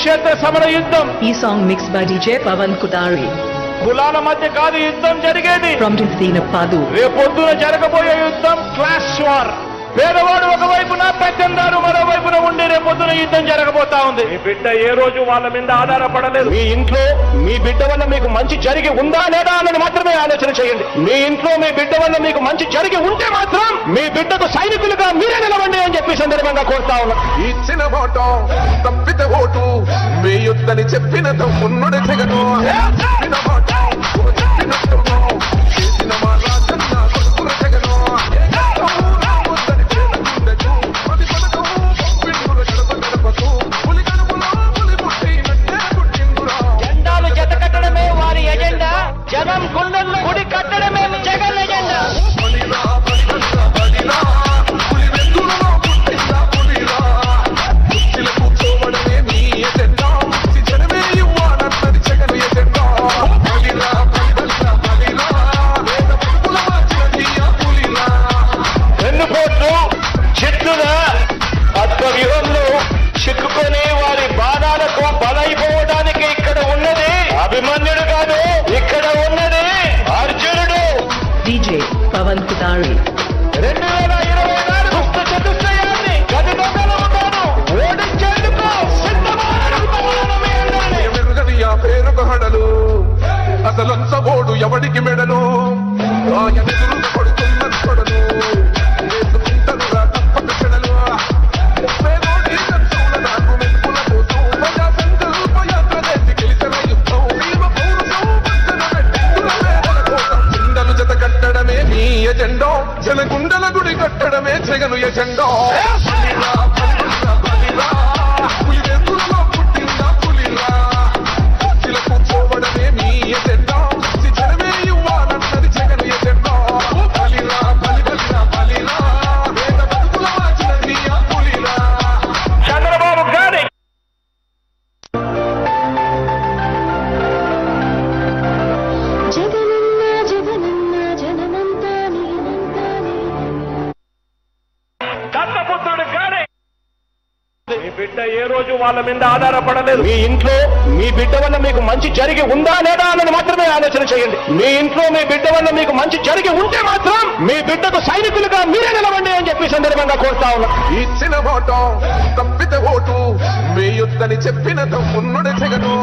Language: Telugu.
కురుక్షేత్ర సమర యుద్ధం. ఈ song mix by DJ Pavan Kothari కులాల మధ్య కాదు యుద్ధం జరిగేది. పాదు రేపొద్దున జరగబోయే యుద్ధం క్లాస్ వార్ పేదవాడు ఒకవైపున పెద్దందారు మరోవైపున ఉండి రేపొద్దున యుద్ధం జరగబోతా ఉంది. మీ బిడ్డ ఏ రోజు వాళ్ళ మీద ఆధారపడలేదు. మీ ఇంట్లో మీ బిడ్డ వల్ల మీకు మంచి జరిగి ఉందా లేదా అన్నది మాత్రమే ఆలోచన చేయండి. మీ ఇంట్లో మీ బిడ్డ వల్ల మీకు మంచి జరిగి ఉంటే మాత్రం మీ బిడ్డకు సైనికులుగా మీరే నిలవండి అని చెప్పి సందర్భంగా కోరుతా ఉన్నా. ఇచ్చిన ఓటు వేయొద్దని చెప్పిన తమ్మున్నుడే తెగను Sorry. వాళ్ళ మీద ఆధారపడలేదు. మీ ఇంట్లో మీ బిడ్డ వల్ల మీకు మంచి జరిగి ఉందా లేదా అన్నది మాత్రమే ఆలోచన చేయండి. మీ ఇంట్లో మీ బిడ్డ వల్ల మీకు మంచి జరిగి ఉంటే మాత్రం మీ బిడ్డకు సైనికులుగా మీరే నిలవండి అని చెప్పి సందర్భంగా కోరుతా ఉన్నా. ఇచ్చిన ఓటం తప్పితే ఓటు మీ యుద్ధని చెప్పిన తమ్మున్నడు జగను